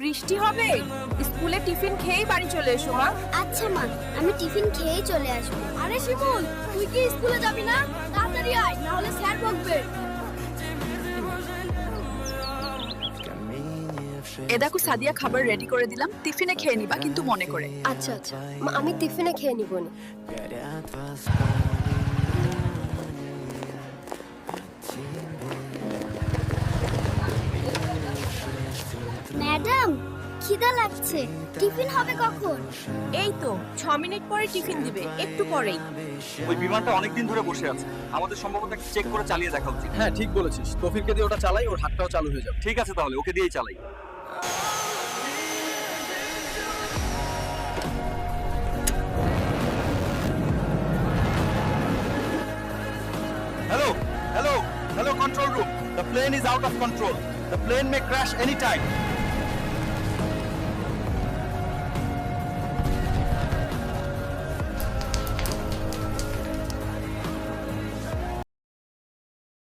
বৃষ্টি হবে? স্কুলে টিফিন খেয়েই বাড়ি চলে এসো মা। আচ্ছা মা। আমি টিফিন খেয়েই চলে আসব। আরে শিমুল তুই কি স্কুলে যাবি না? তাড়াতাড়ি আয় না হলে স্যার বকবে। এ দেখো সাদিয়া খাবার রেডি করে দিলাম। টিফিনে খেয়ে নিবা কিন্তু মনে করে। আচ্ছা আচ্ছা। মা আমি টিফিনে খেয়ে নিব না। খিদা লাগছে। টিফিন হবে কখন? এই তো ছ মিনিট পরে টিফিন দিবে একটু পরেই। ওই বিমানটা অনেকদিন ধরে বসে আছে। আমাদের সম্ভবত চেক করে চালিয়ে দেখা উচিত। হ্যাঁ ঠিক বলেছিস। তফিককে দিয়ে ওটা চালাই ওর হাতটাও চালু হয়ে যাবে। ঠিক আছে তাহলে ওকে দিয়েই চালাই। Hello hello hello control room the plane is out of control the plane may crash any time